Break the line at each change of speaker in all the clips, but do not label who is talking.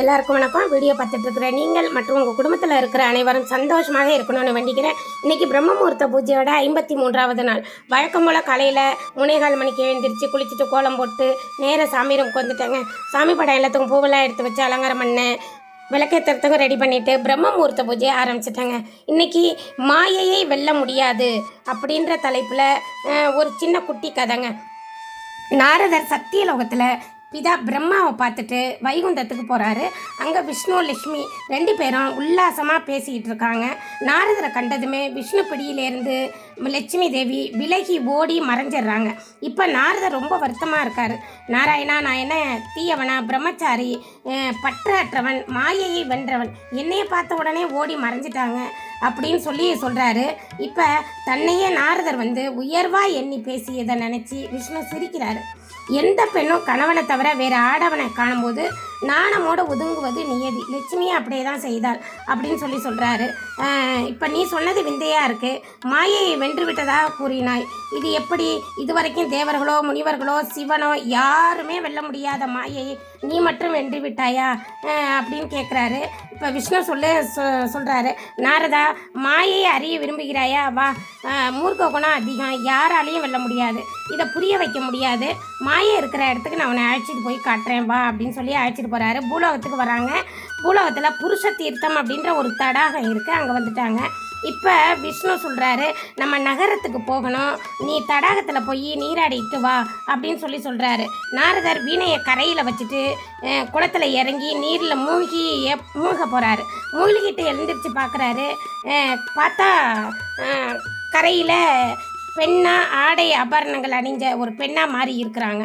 எல்லாருக்கும் வணக்கம். வீடியோ பார்த்துட்டு இருக்கிற நீங்கள் மற்றும் உங்கள் குடும்பத்தில் இருக்கிற அனைவரும் சந்தோஷமாக இருக்கணும்னு வேண்டிக்கிறேன். இன்றைக்கி பிரம்மமூர்த்த பூஜையோட ஐம்பத்தி மூன்றாவது நாள். வழக்கம் போல் காலையில் முனைகால் மணிக்கு எழுந்திரிச்சு குளிச்சுட்டு கோலம் போட்டு நேராக சாமி ரூமுக்கு வந்துட்டேங்க சாமி படம் எல்லாத்துக்கும் பூவெல்லாம் எடுத்து வச்சு அலங்காரம் பண்ணேன் விளக்கேற்றுறதுக்கும் ரெடி பண்ணிவிட்டு பிரம்ம முகூர்த்த பூஜையை ஆரம்பிச்சிட்டாங்க. இன்றைக்கி மாயையை வெல்ல முடியாது அப்படின்ற தலைப்பில் ஒரு சின்ன குட்டி கதைங்க. நாரதர் சத்தியலோகத்தில் பிதா பிரம்மாவை பார்த்துட்டு வைகுந்தத்துக்கு போகிறாரு அங்கே விஷ்ணு லக்ஷ்மி ரெண்டு பேரும் உல்லாசமாக பேசிக்கிட்டு இருக்காங்க. நாரதரை கண்டதுமே விஷ்ணு பிடியிலேருந்து லட்சுமி தேவி விலகி ஓடி மறைஞ்சிடுறாங்க. இப்போ நாரதர் ரொம்ப வருத்தமாக இருக்கார். நாராயணா நான் என்ன தீயவனா பிரம்மச்சாரி பற்றாற்றவன் பற்றற்றவன் மாயையை வென்றவன் என்னையை பார்த்த உடனே ஓடி மறைஞ்சிட்டாங்க. அப்படின்னு சொல்லி சொல்கிறாரு இப்போ தன்னையே நாரதர் வந்து உயர்வாக எண்ணி பேசியதை நினச்சி விஷ்ணு சிரிக்கிறாரு. எந்த பெண்ணும் கணவனை தவிர வேறு ஆடவனை காணும்போது நாணமோட ஒதுங்குவது நியதி. லட்சுமி அப்படியே தான் செய்தாள் அப்படின்னு சொல்லி சொல்கிறாரு இப்போ நீ சொன்னது விந்தையாக இருக்குது மாயையை வென்று விட்டதாக கூறினாய். இது எப்படி? இதுவரைக்கும் தேவர்களோ முனிவர்களோ சிவனோ யாருமே வெல்ல முடியாத மாயையை நீ மட்டும் வென்று விட்டாயா அப்படின்னு கேட்குறாரு இப்போ விஷ்ணு சொல்லு சொ சொல்கிறாரு நாரதா மாயையை அறிய விரும்புகிறாயா? வா. மூர்க்க குணம் அதிகம். யாராலையும் வெல்ல முடியாது. இதை புரிய வைக்க முடியாது. மாயை இருக்கிற இடத்துக்கு நான் உன்னை அழைச்சிட்டு போய் காட்டுறேன். வா அப்படின்னு சொல்லி அழைச்சிட்டு போகிறாரு பூலோகத்துக்கு வராங்க. பூலோகத்தில் புருஷ தீர்த்தம் அப்படின்ற ஒரு தடாகம் இருக்குது அங்கே வந்துட்டாங்க. இப்போ விஷ்ணு சொல்கிறாரு நம்ம நகரத்துக்கு போகணும். நீ தடாகத்தில் போய் நீராடிட்டு வா அப்படின்னு சொல்லி சொல்கிறாரு நாரதர் வீணையை கரையில் வச்சுட்டு குளத்தில் இறங்கி நீரில் மூழ்கி மூழ்க போகிறாரு மூழ்கிட்டு எழுந்திரிச்சு பார்க்குறாரு பார்த்தா கரையில் பெண்ணாக ஆடை ஆபரணங்கள் அணிஞ்ச ஒரு பெண்ணாக மாறி இருக்கிறாங்க.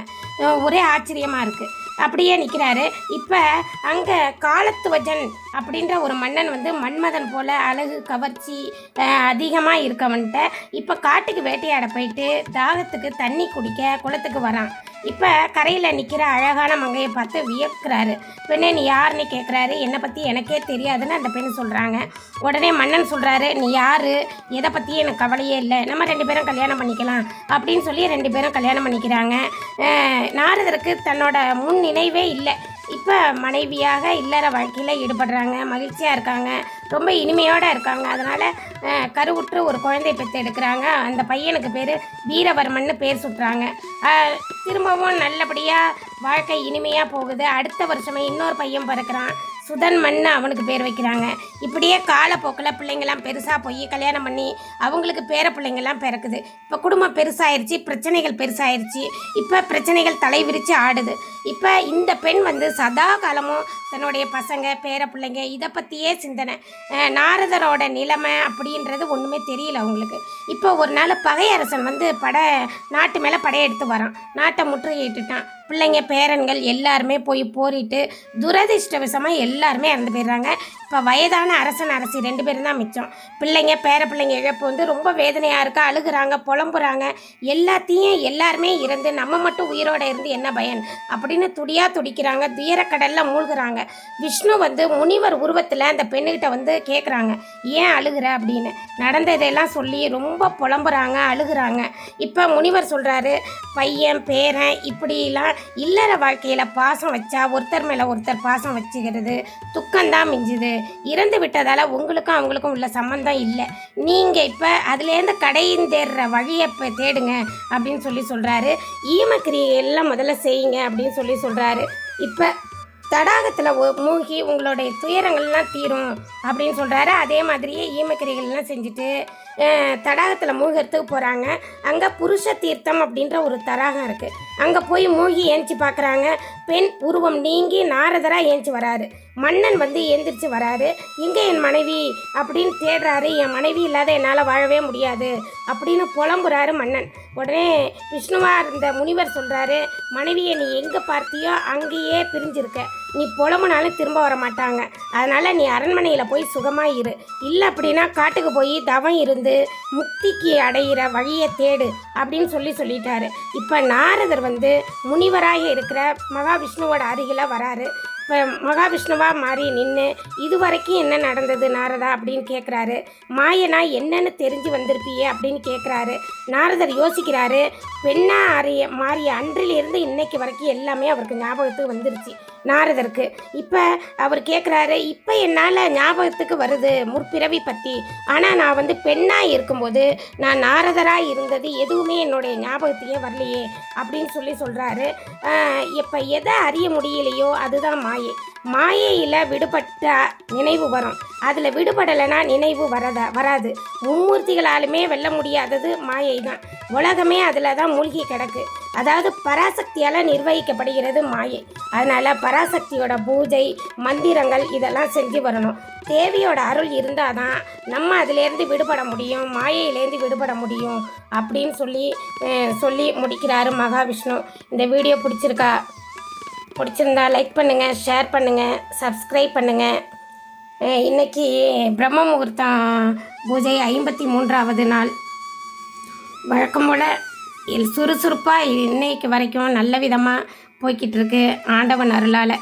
ஒரே ஆச்சரியமாக இருக்குது அப்படியே நிற்கிறாரு இப்போ அங்கே காலத்துவஜன் அப்படின்ற ஒரு மன்னன் வந்து மன்மதன் போல் அழகு கவர்ச்சி அதிகமாக இருக்கவன்ட்ட இப்போ காட்டுக்கு வேட்டையாட போயிட்டு தாகத்துக்கு தண்ணி குடிக்க குளத்துக்கு வரான். இப்போ கரையில் நிற்கிற அழகான மங்கையை பார்த்து வியக்கிறாரு. பெண்ணே நீ யாருன்னு கேட்குறாரு என்னை பற்றி எனக்கே தெரியாதுன்னு அந்த பெண் சொல்கிறாங்க உடனே மன்னன் சொல்கிறாரு நீ யார்? எதை பற்றியும் எனக்கு கவலையே இல்லை. நம்ம ரெண்டு பேரும் கல்யாணம் பண்ணிக்கலாம். அப்படின்னு சொல்லி ரெண்டு பேரும் கல்யாணம் பண்ணிக்கிறாங்க. நாரதருக்கு தன்னோட முன் நினைவே இல்லை. இப்போ மனைவியாக இல்லற வாழ்க்கையில் ஈடுபடுறாங்க மகிழ்ச்சியாக இருக்காங்க ரொம்ப இனிமையோடு இருக்காங்க. அதனால் கருவுற்று ஒரு குழந்தை பெற்று எடுக்கிறாங்க அந்த பையனுக்கு பேர் வீரவர்மன்னு பேர் சுட்டுறாங்க. திரும்பவும் நல்லபடியாக வாழ்க்கை இனிமையாக போகுது. அடுத்த வருஷமே இன்னொரு பையன் பிறக்கிறான். சுதன்மன்னு அவனுக்கு பேர் வைக்கிறாங்க. இப்படியே காலப்போக்கில் பிள்ளைங்கள்லாம் பெருசாக போய் கல்யாணம் பண்ணி அவங்களுக்கு பேர பிள்ளைங்கள்லாம் பிறக்குது. இப்போ குடும்பம் பெருசாயிருச்சு பிரச்சனைகள் பெருசாயிருச்சு. இப்போ பிரச்சனைகள் தலை விரித்து ஆடுது. இப்போ இந்த பெண் வந்து சதா காலமும் தன்னுடைய பசங்க பேர பிள்ளைங்க இதை பற்றியே சிந்தனை. நாரதரோட நிலைமை அப்படின்றது ஒன்றுமே தெரியல அவங்களுக்கு. இப்போ ஒரு நாள் பகையரசன் வந்து படை நாட்டு மேலே படையெடுத்து வரான். நாட்டை முற்றுகையிட்டுட்டான். பிள்ளைங்க பேரன்கள் எல்லாருமே போய் போரிட்டு துரதிருஷ்டவசமாக எல்லாருமே இறந்து போயிடுறாங்க. இப்போ வயதான அரசன் அரசி ரெண்டு பேரும் தான் மிச்சம். பிள்ளைங்க பேர பிள்ளைங்க இழப்பு வந்து ரொம்ப வேதனையாக இருக்கா. அழுகுறாங்க புலம்புறாங்க. எல்லாத்தையும் எல்லாருமே இருந்து நம்ம மட்டும் உயிரோட இருந்து என்ன பயன்? அப்படின்னு துடியாக துடிக்கிறாங்க. துயரக்கடலில் மூழ்கிறாங்க. விஷ்ணு வந்து முனிவர் உருவத்தில் அந்த பெண்ணுக்கிட்ட வந்து கேட்குறாங்க ஏன் அழுகிற? அப்படின்னு. நடந்ததெல்லாம் சொல்லி ரொம்ப புலம்புறாங்க அழுகுறாங்க. இப்போ முனிவர் சொல்கிறாரு பையன் பேரன் இப்படிலாம் இல்லற வாழ்க்கையில் பாசம் வச்சா ஒருத்தர் மேலே ஒருத்தர் பாசம் வச்சுக்கிறது துக்கம்தான் மிஞ்சுது. இறந்து விட்டதால் உங்களுக்கும் அவங்களுக்கும் உள்ள சம்மந்தம் இல்லை. நீங்கள் இப்போ அதுலேருந்து கடைந்தேற வழியை இப்போ தேடுங்க அப்படின்னு சொல்லி சொல்கிறாரு ஈமக்கிரியை எல்லாம் முதல்ல செய்யுங்க அப்படின்னு சொல்லி சொல்கிறாரு இப்போ தடாகத்தில் மூழ்கி உங்களுடைய துயரங்கள்லாம் தீரும் அப்படின்னு சொல்கிறாரு அதே மாதிரியே ஈமக்கிரிகள்லாம் செஞ்சுட்டு தடாகத்தில் மூழ்கிறதுக்கு போகிறாங்க அங்கே புருஷ தீர்த்தம் அப்படின்ற ஒரு தடாகம் இருக்குது அங்கே போய் மூழ்கி ஏஞ்சி பார்க்குறாங்க பெண் உருவம் நீங்கி நாரதராக ஏஞ்சி வராரு. மன்னன் வந்து எந்திரிச்சு வராரு. இங்கே என் மனைவி அப்படின்னு தேடுறாரு. என் மனைவி இல்லாத என்னால் வாழவே முடியாது அப்படின்னு புலம்புறாரு மன்னன். உடனே விஷ்ணுவா இருந்த முனிவர் சொல்கிறாரு மனைவியை நீ எங்கே பார்த்தியோ அங்கேயே பிரிஞ்சிருக்க. நீ புலம்புனாலும் திரும்ப வர மாட்டாங்க அதனால் நீ அரண்மனையில் போய் சுகமாக இரு. இல்லை அப்படின்னா காட்டுக்கு போய் தவம் இருந்து முக்திக்கு அடையிற வழியை தேடு அப்படின்னு சொல்லி சொல்லிட்டாரு. இப்போ நாரதர் வந்து முனிவராக இருக்கிற மகாவிஷ்ணுவோட அருகில் வராரு. இப்போ மகாவிஷ்ணுவாக மாறி நின்று இது வரைக்கும் என்ன நடந்தது நாரதா? அப்படின்னு கேட்குறாரு மாயனா என்னன்னு தெரிஞ்சு வந்திருப்பியே? அப்படின்னு கேட்குறாரு நாரதர் யோசிக்கிறாரு பெண்ணா அறிய மாறிய அன்றிலிருந்து இன்னைக்கு வரைக்கும் எல்லாமே அவருக்கு ஞாபகத்துக்கு வந்துருச்சு. நாரதருக்கு இப்போ அவர் கேட்குறாரு இப்போ என்னால் ஞாபகத்துக்கு வருது முற்பிறவி பற்றி ஆனால் நான் வந்து பெண்ணாக இருக்கும்போது நான் நாரதராக இருந்தது எதுவுமே என்னுடைய ஞாபகத்தையே வரலையே அப்படின்னு சொல்லி சொல்கிறாரு இப்போ எதை அறிய முடியலையோ அதுதான் மாயை. மாயையில் விடுபட்ட நினைவு வரும். அதில் விடுபடலைன்னா நினைவு வரதா வராது. மும்மூர்த்திகளாலுமே வெல்ல முடியாதது மாயை தான் உலகமே அதில் தான் மூழ்கி கிடக்கு. அதாவது பராசக்தியால் நிர்வகிக்கப்படுகிறது மாயை. அதனால் பராசக்தியோட பூஜை மந்திரங்கள் இதெல்லாம் செஞ்சு வரணும். தேவியோட அருள் இருந்தால் தான் நம்ம அதுலேருந்து விடுபட முடியும் மாயையிலேருந்து விடுபட முடியும் அப்படின்னு சொல்லி சொல்லி முடிக்கிறாரு மகாவிஷ்ணு. இந்த வீடியோ பிடிச்சிருக்கா பிடிச்சிருந்தா லைக் பண்ணுங்கள் ஷேர் பண்ணுங்கள் சப்ஸ்கிரைப் பண்ணுங்கள் இன்றைக்கி இன்னைக்கு பிரம்ம முகூர்த்தம் பூஜை ஐம்பத்தி மூன்றாவது நாள். வழக்கம் போல் சுறுசுறுப்பாக இன்னைக்கு வரைக்கும் நல்ல விதமாக போய்கிட்டு இருக்கு. ஆண்டவன் அருளால்.